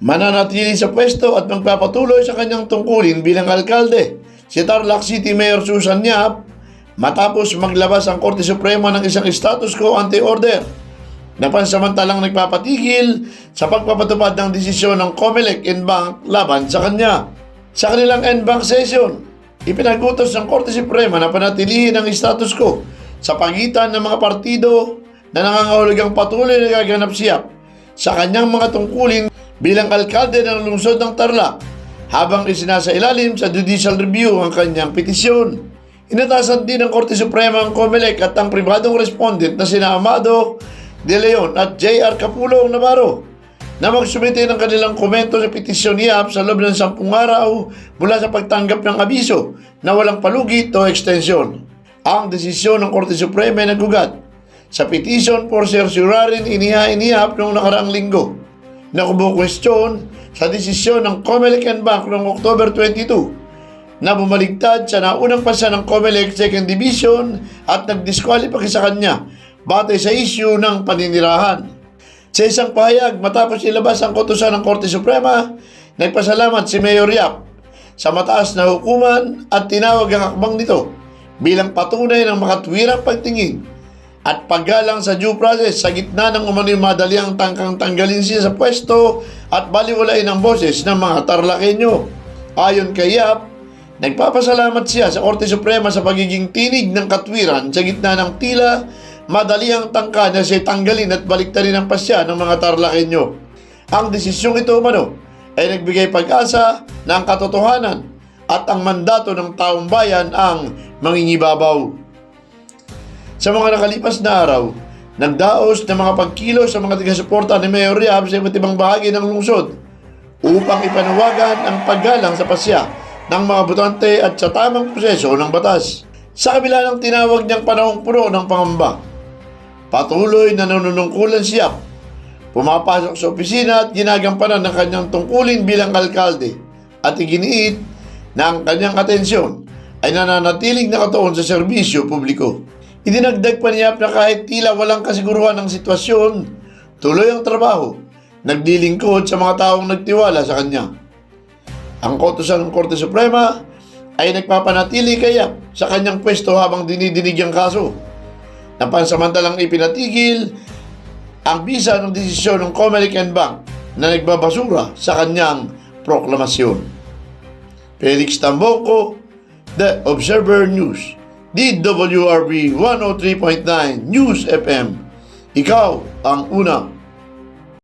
mananatili sa pwesto at magpapatuloy sa kanyang tungkulin bilang alkalde. Si Tarlac City Mayor Susan Yap matapos maglabas ang Korte Suprema ng isang status quo anti-order na pansamantalang nagpapatigil sa pagpapatupad ng desisyon ng COMELEC Bank laban sa kanya. Sa kanilang N-Bank session, ipinagutos ng Korte Suprema na panatilihin ang status quo sa pagitan ng mga partido na nangangahulugang patuloy na gaganap siyap sa kanyang mga tungkulin bilang alkalde ng lungsod ng Tarlac habang isinasailalim sa judicial review ang kanyang petisyon. Inatasan din ng Korte Suprema ang COMELEC at ang pribadong respondent na sina Amado De Leon at J.R. Capulong Navarro na magsumite ng kanilang komento sa petisyon ni Yap sa loob ng sampung araw mula sa pagtanggap ng abiso na walang palugit o ekstensyon. Ang desisyon ng Korte Suprema ay nagugat sa petition for certiorari inihain ni Yap noong nakaraang linggo na kumukwestiyon sa desisyon ng Comelec and Bank noong October 22 na bumaligtad sa naunang pasa ng Comelec Second Division at nagdisqualify sa kanya batay sa issue ng paninirahan. Sa isang pahayag matapos ilabas ang kotosan ng Korte Suprema, nagpasalamat si Mayor Yap sa mataas na hukuman at tinawag ang akbang nito bilang patunay ng makatwirang pagtingin at paggalang sa due process sa gitna ng umano'y madaliang tangkang tanggalin siya sa pwesto at baliwalain ang boses ng mga Tarlakenyo. Ayon kay Yap, nagpapasalamat siya sa Korte Suprema sa pagiging tinig ng katwiran sa gitna ng tila madali ang tangka na siya tanggalin at baliktarin ang pasya ng mga Tarlakenyo. Ang desisyong ito umano ay nagbigay pag-asa ang katotohanan at ang mandato ng taong bayan ang mangingibabaw. Sa mga nakalipas na araw, nagdaos ng mga pagkilos sa mga taga-suporta ni Mayor Yap sa iba't ibang bahagi ng lungsod upang ipanawagan ang paggalang sa pasya ng mga botante at sa tamang proseso ng batas. Sa kabila ng tinawag niyang panahong puno ng pangamba, patuloy na nanunungkulan siya pumapasok sa opisina at ginagampanan ng kanyang tungkulin bilang alkalde at iginiit na ang kanyang atensyon ay nananatiling nakatuon sa serbisyo publiko. Idinagdag pa niya na kahit tila walang kasiguruhan ng sitwasyon, tuloy ang trabaho, nagdilingkod sa mga taong nagtiwala sa kanya. Ang kotosan ng Korte Suprema ay nagpapanatili kaya sa kanyang pwesto habang dinidinig ang kaso na pansamantalang ipinatigil ang bisa ng desisyon ng Comelec Bank na nagbabasura sa kanyang proklamasyon. Felix Tambongko, The Observer News, DWRB 103.9 News FM. Ikaw ang una.